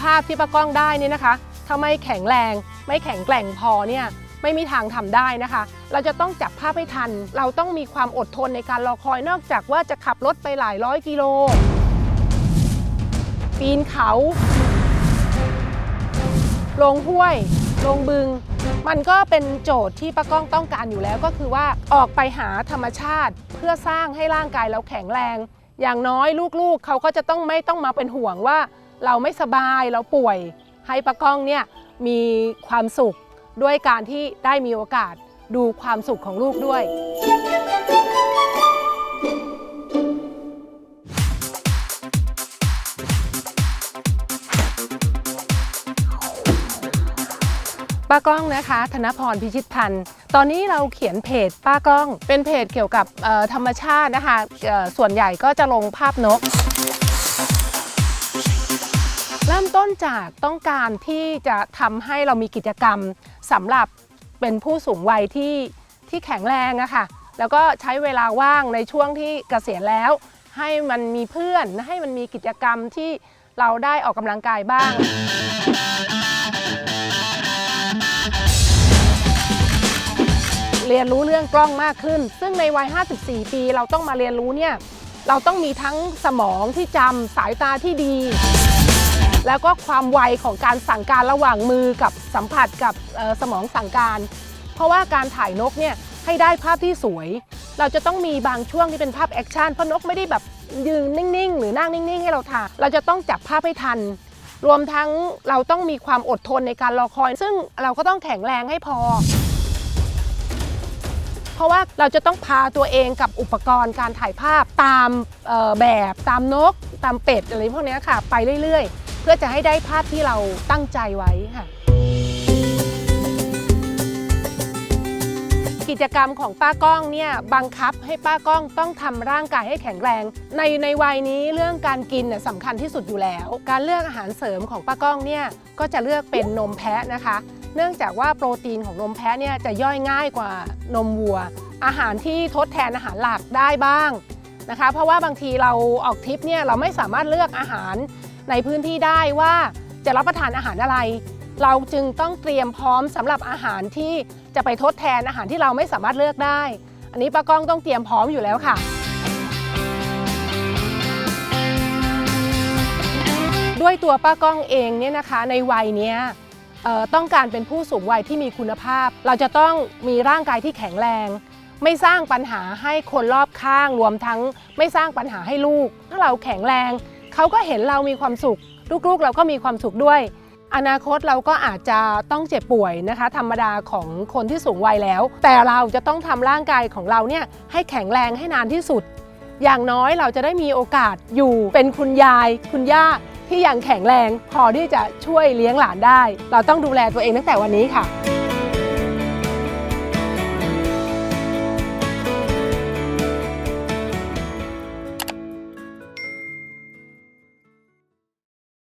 ภาพที่ป้าก้องได้นี่นะคะ ถ้าไม่แข็งแรง ไม่แข็งแกร่งพอเนี่ยไม่มีทางทำได้นะคะ เราจะต้องจับภาพให้ทัน เราต้องมีความอดทนในการรอคอยนอกจากว่าจะขับรถไปหลายร้อยกิโล ปีนเขา ลงห้วย ลงบึง มันก็เป็นโจทย์ที่ป้าก้องต้องการอยู่แล้วก็คือว่าออกไปหาธรรมชาติเพื่อสร้างให้ร่างกายเราแข็งแรง อย่างน้อยลูกๆ เขาก็จะต้องไม่ต้องมาเป็นห่วงว่า เราไม่สบายเราป่วย ให้ป้าก้องเนี่ยมีความสุขด้วยการที่ได้มีโอกาสดูความสุขของลูกด้วย ป้าก้องนะคะ ธนพรพิชิตพันธ์ ตอนนี้เราเขียนเพจป้าก้อง เป็นเพจเกี่ยวกับเอ่อธรรมชาตินะคะเอ่อส่วนใหญ่ก็จะลงภาพนก เริ่มต้นจากต้องการที่จะทำให้เรามีกิจกรรมสำหรับเป็นผู้สูงวัยที่ที่แข็งแรงอะค่ะแล้วก็ใช้เวลาว่างในช่วงที่เกษียณแล้ว ให้มันมีเพื่อนให้มันมีกิจกรรมที่เราได้ออกกำลังกายบ้าง เรียนรู้เรื่องกล้องมากขึ้น ซึ่งในวัย 54 ปีเราต้องมาเรียนรู้เนี่ย เราต้องมีทั้งสมองที่จำสายตาที่ดี แล้วก็ความไวของการสั่งการระหว่างมือกับสัมผัสกับสมองสั่งการ เพราะว่าการถ่ายนกเนี่ยให้ได้ภาพที่สวย เราจะต้องมีบางช่วงที่เป็นภาพแอคชั่นเพราะนกไม่ได้แบบยืนนิ่งๆ หรือนั่งนิ่งๆ ให้เราถ่ายเราจะต้องจับภาพให้ทัน รวมทั้งเราต้องมีความอดทนในการรอคอย ซึ่งเราก็ต้องแข็งแรงให้พอ เพราะว่าเราจะต้องพาตัวเองกับอุปกรณ์การถ่ายภาพตามแบบตามนก ตามเป็ดอะไรพวกนี้ค่ะ ไปเรื่อยๆ เพื่อจะให้ได้ภาพที่เราตั้งใจไว้ค่ะ กิจกรรมของป้าก้องเนี่ยบังคับให้ป้าก้องต้องทำร่างกายให้แข็งแรง ในในวัยนี้เรื่องการกินน่ะสำคัญที่สุดอยู่แล้ว การเลือกอาหารเสริมของป้าก้องเนี่ยก็จะเลือกเป็นนมแพะนะคะ เนื่องจากว่าโปรตีนของนมแพะเนี่ยจะย่อยง่ายกว่านมวัว อาหารที่ทดแทนอาหารหลักได้บ้างนะคะ เพราะว่าบางทีเราออกทริปเนี่ยเราไม่สามารถเลือกอาหาร ในพื้นที่ได้ว่าจะรับประทานอาหารอะไร เราจึงต้องเตรียมพร้อมสำหรับอาหารที่จะไปทดแทนอาหารที่เราไม่สามารถเลือกได้ อันนี้ป้าก้องต้องเตรียมพร้อมอยู่แล้วค่ะ ด้วยตัวป้าก้องเองเนี่ยนะคะในวัยเนี้ยต้องการเป็นผู้สูงวัยที่มีคุณภาพ เราจะต้องมีร่างกายที่แข็งแรง ไม่สร้างปัญหาให้คนรอบข้างรวมทั้ง ไม่สร้างปัญหาให้ลูก ถ้าเราแข็งแรง เขาก็เห็นเรามีความสุข ลูกๆเราก็มีความสุขด้วย อนาคตเราก็อาจจะต้องเจ็บป่วยนะคะ ธรรมดาของคนที่สูงวัยแล้ว แต่เราจะต้องทำร่างกายของเราเนี่ยให้แข็งแรงให้นานที่สุด อย่างน้อยเราจะได้มีโอกาสอยู่เป็นคุณยาย คุณย่าที่ยังแข็งแรง พอที่จะช่วยเลี้ยงหลานได้ เราต้องดูแลตัวเองตั้งแต่วันนี้ค่ะ